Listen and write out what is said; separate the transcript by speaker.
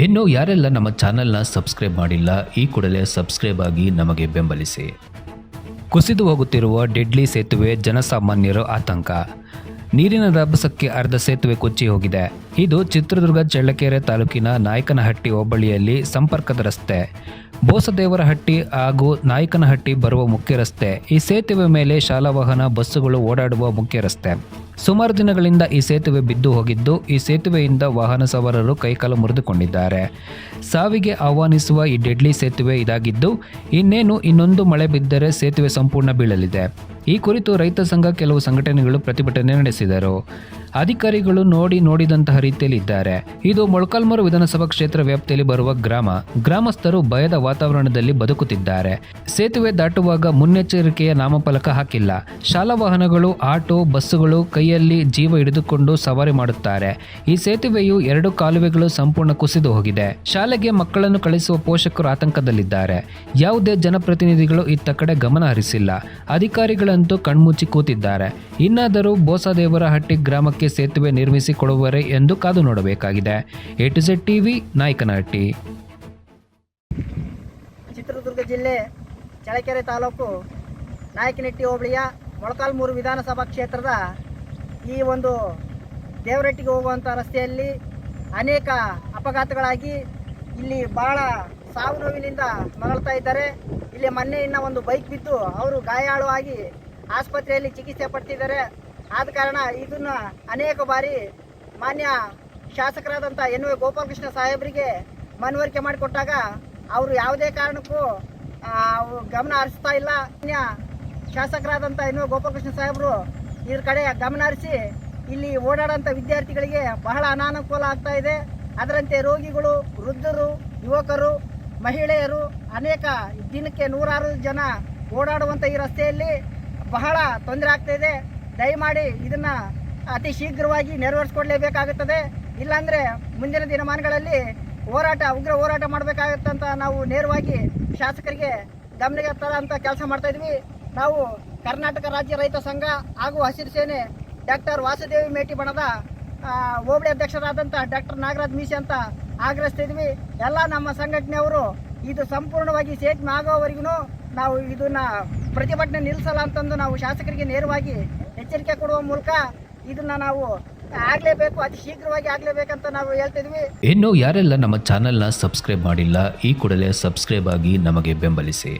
Speaker 1: ಇನ್ನು ಯಾರೆಲ್ಲ ನಮ್ಮ ಚಾನೆಲ್ನ ಸಬ್ಸ್ಕ್ರೈಬ್ ಮಾಡಿಲ್ಲ, ಈ ಕೂಡಲೇ ಸಬ್ಸ್ಕ್ರೈಬ್ ಆಗಿ ನಮಗೆ ಬೆಂಬಲಿಸಿ. ಕುಸಿದು ಹೋಗುತ್ತಿರುವ ಡೆಡ್ಲಿ ಸೇತುವೆ ಜನಸಾಮಾನ್ಯರ ಆತಂಕ. ನೀರಿನ ರಭಸಕ್ಕೆ ಅರ್ಧ ಸೇತುವೆ ಕೊಚ್ಚಿ ಹೋಗಿದೆ. ಇದು ಚಿತ್ರದುರ್ಗ ಚಳ್ಳಕೆರೆ ತಾಲೂಕಿನ ನಾಯಕನಹಟ್ಟಿ ಹೋಬಳಿಯಲ್ಲಿ ಸಂಪರ್ಕದ ರಸ್ತೆ. ಬೋಸದೇವರಹಟ್ಟಿ ಹಾಗೂ ನಾಯಕನಹಟ್ಟಿ ಬರುವ ಮುಖ್ಯ ರಸ್ತೆ. ಈ ಸೇತುವೆ ಮೇಲೆ ಶಾಲಾ ವಾಹನ, ಬಸ್ಸುಗಳು ಓಡಾಡುವ ಮುಖ್ಯ ರಸ್ತೆ. ಸುಮಾರು ದಿನಗಳಿಂದ ಈ ಸೇತುವೆ ಬಿದ್ದು ಹೋಗಿದ್ದು, ಈ ಸೇತುವೆಯಿಂದ ವಾಹನ ಸವಾರರು ಕೈಕಾಲು ಮುರಿದುಕೊಂಡಿದ್ದಾರೆ. ಸಾವಿಗೆ ಆಹ್ವಾನಿಸುವ ಈ ಡೆಡ್ಲಿ ಸೇತುವೆ ಇದಾಗಿದ್ದು, ಇನ್ನೇನು ಇನ್ನೊಂದು ಮಳೆ ಬಿದ್ದರೆ ಸೇತುವೆ ಸಂಪೂರ್ಣ ಬೀಳಲಿದೆ. ಈ ಕುರಿತು ರೈತ ಸಂಘ ಕೆಲವು ಸಂಘಟನೆಗಳು ಪ್ರತಿಭಟನೆ ನಡೆಸಿದರು. ಅಧಿಕಾರಿಗಳು ನೋಡಿ ನೋಡಿದಂತಹ ರೀತಿಯಲ್ಲಿ ಇದ್ದಾರೆ. ಇದು ಮೊಳಕಾಲ್ಮೂರು ವಿಧಾನಸಭಾ ಕ್ಷೇತ್ರ ವ್ಯಾಪ್ತಿಯಲ್ಲಿ ಬರುವ ಗ್ರಾಮ. ಗ್ರಾಮಸ್ಥರು ಭಯದ ವಾತಾವರಣದಲ್ಲಿ ಬದುಕುತ್ತಿದ್ದಾರೆ. ಸೇತುವೆ ದಾಟುವಾಗ ಮುನ್ನೆಚ್ಚರಿಕೆಯ ನಾಮಫಲಕ ಹಾಕಿಲ್ಲ. ಶಾಲಾ ವಾಹನಗಳು, ಆಟೋ, ಬಸ್ಸುಗಳು ಕೈಯಲ್ಲಿ ಜೀವ ಹಿಡಿದುಕೊಂಡು ಸವಾರಿ ಮಾಡುತ್ತಾರೆ. ಈ ಸೇತುವೆಯು ಎರಡು ಕಾಲುವೆಗಳು ಸಂಪೂರ್ಣ ಕುಸಿದು ಹೋಗಿದೆ. ಶಾಲೆಗೆ ಮಕ್ಕಳನ್ನು ಕಳಿಸುವ ಪೋಷಕರು ಆತಂಕದಲ್ಲಿದ್ದಾರೆ. ಯಾವುದೇ ಜನಪ್ರತಿನಿಧಿಗಳು ಇತ್ತ ಕಡೆ ಗಮನ ಹರಿಸಿಲ್ಲ. ಅಧಿಕಾರಿಗಳಂತೂ ಕಣ್ಮುಚ್ಚಿ ಕೂತಿದ್ದಾರೆ. ಇನ್ನಾದರೂ ಬೋಸದೇವರ ಹಟ್ಟಿ ಗ್ರಾಮಕ್ಕೆ ಸೇತುವೆ ನಿರ್ಮಿಸಿ ಕೊಡುವರೆ ಎಂದು ಕಾದು ನೋಡಬೇಕಾಗಿದೆ. A to T TV, Nayakanahatti.
Speaker 2: Chitradurga ಜಿಲ್ಲೆ ಚಳ್ಳಕೆರೆ ತಾಲೂಕು ನಾಯಕನಹಟ್ಟಿ ಹೋಬಳಿಯ ಮೊಳಕಾಲ್ಮೂರು ವಿಧಾನಸಭಾ ಕ್ಷೇತ್ರದ ಈ ಒಂದು ದೇವರಟ್ಟಿಗೆ ಹೋಗುವಂಥ ರಸ್ತೆಯಲ್ಲಿ ಅನೇಕ ಅಪಘಾತಗಳಾಗಿ ಇಲ್ಲಿ ಬಹಳ ಸಾವು ನೋವಿನಿಂದ ಮರಳ್ತಾ ಇದ್ದಾರೆ. ಇಲ್ಲಿ ಮೊನ್ನೆ ಇನ್ನ ಒಂದು ಬೈಕ್ ಬಿದ್ದು ಅವರು ಗಾಯಾಳು ಆಗಿ ಆಸ್ಪತ್ರೆಯಲ್ಲಿ ಚಿಕಿತ್ಸೆ ಪಡ್ತಿದ್ದಾರೆ. ಆದ ಕಾರಣ ಇದನ್ನ ಅನೇಕ ಬಾರಿ ಮಾನ್ಯ ಶಾಸಕರಾದಂಥ ಎನ್ ವಿ ಗೋಪಾಲಕೃಷ್ಣ ಸಾಹೇಬರಿಗೆ ಮನವರಿಕೆ ಮಾಡಿಕೊಟ್ಟಾಗ ಅವರು ಯಾವುದೇ ಕಾರಣಕ್ಕೂ ಗಮನ ಹರಿಸ್ತಾ ಇಲ್ಲ. ಮಾನ್ಯ ಶಾಸಕರಾದಂಥ ಎನ್ ವಿ ಗೋಪಾಲಕೃಷ್ಣ ಸಾಹೇಬರು ಇದ್ರ ಕಡೆ ಗಮನ ಹರಿಸಿ ಇಲ್ಲಿ ಓಡಾಡೋಂಥ ವಿದ್ಯಾರ್ಥಿಗಳಿಗೆ ಬಹಳ ಅನಾನುಕೂಲ ಆಗ್ತಾ ಇದೆ. ಅದರಂತೆ ರೋಗಿಗಳು, ವೃದ್ಧರು, ಯುವಕರು ಮಹಿಳೆಯರು ಅನೇಕ ದಿನಕ್ಕೆ ನೂರಾರು ಜನ ಓಡಾಡುವಂಥ ಈ ರಸ್ತೆಯಲ್ಲಿ ಬಹಳ ತೊಂದರೆ ಆಗ್ತಾಯಿದೆ ದಯಮಾಡಿ ಇದನ್ನು ಅತಿ ಶೀಘ್ರವಾಗಿ ನೆರವೇರಿಸ್ಕೊಡ್ಲೇಬೇಕಾಗುತ್ತದೆ. ಇಲ್ಲಾಂದರೆ ಮುಂದಿನ ದಿನಮಾನಗಳಲ್ಲಿ ಹೋರಾಟ, ಉಗ್ರ ಹೋರಾಟ ಮಾಡಬೇಕಾಗತ್ತಂತ ನಾವು ನೇರವಾಗಿ ಶಾಸಕರಿಗೆ ಗಮನಕ್ಕೆ ತರೋಂಥ ಕೆಲಸ ಮಾಡ್ತಾ ಇದ್ವಿ. ನಾವು ಕರ್ನಾಟಕ ರಾಜ್ಯ ರೈತ ಸಂಘ ಹಾಗೂ ಹಸಿರು ಸೇನೆ ಡಾಕ್ಟರ್ ವಾಸುದೇವಿ ಮೇಟಿ ಬಣದ ಹೋಬಳಿ ಅಧ್ಯಕ್ಷರಾದಂಥ ಡಾಕ್ಟರ್ ನಾಗರಾಜ್ ಮೀಸೆ ಅಂತ ಆಗ್ರಹಿಸ್ತಾ ಇದ್ವಿ ಎಲ್ಲ ನಮ್ಮ ಸಂಘಟನೆಯವರು ಇದು ಸಂಪೂರ್ಣವಾಗಿ ಸೇತುವೆ ಆಗೋವರೆಗೂ ನಾವು ಇದನ್ನ ಪ್ರತಿಭಟನೆ ನಿಲ್ಲಿಸಲ್ಲ ಅಂತಂದು ನಾವು ಶಾಸಕರಿಗೆ ನೇರವಾಗಿ ಎಚ್ಚರಿಕೆ ಕೊಡುವ ಮೂಲಕ ಇದನ್ನ ನಾವು ಆಗ್ಲೇಬೇಕು, ಅತಿ ಶೀಘ್ರವಾಗಿ ಆಗ್ಲೇಬೇಕಂತ ನಾವು ಹೇಳ್ತಿದ್ವಿ
Speaker 1: ಇನ್ನು ಯಾರೆಲ್ಲ ನಮ್ಮ ಚಾನೆಲ್ನ ಸಬ್ಸ್ಕ್ರೈಬ್ ಮಾಡಿಲ್ಲ, ಈ ಕೂಡಲೇ ಸಬ್ಸ್ಕ್ರೈಬ್ ಆಗಿ ನಮಗೆ ಬೆಂಬಲಿಸಿ.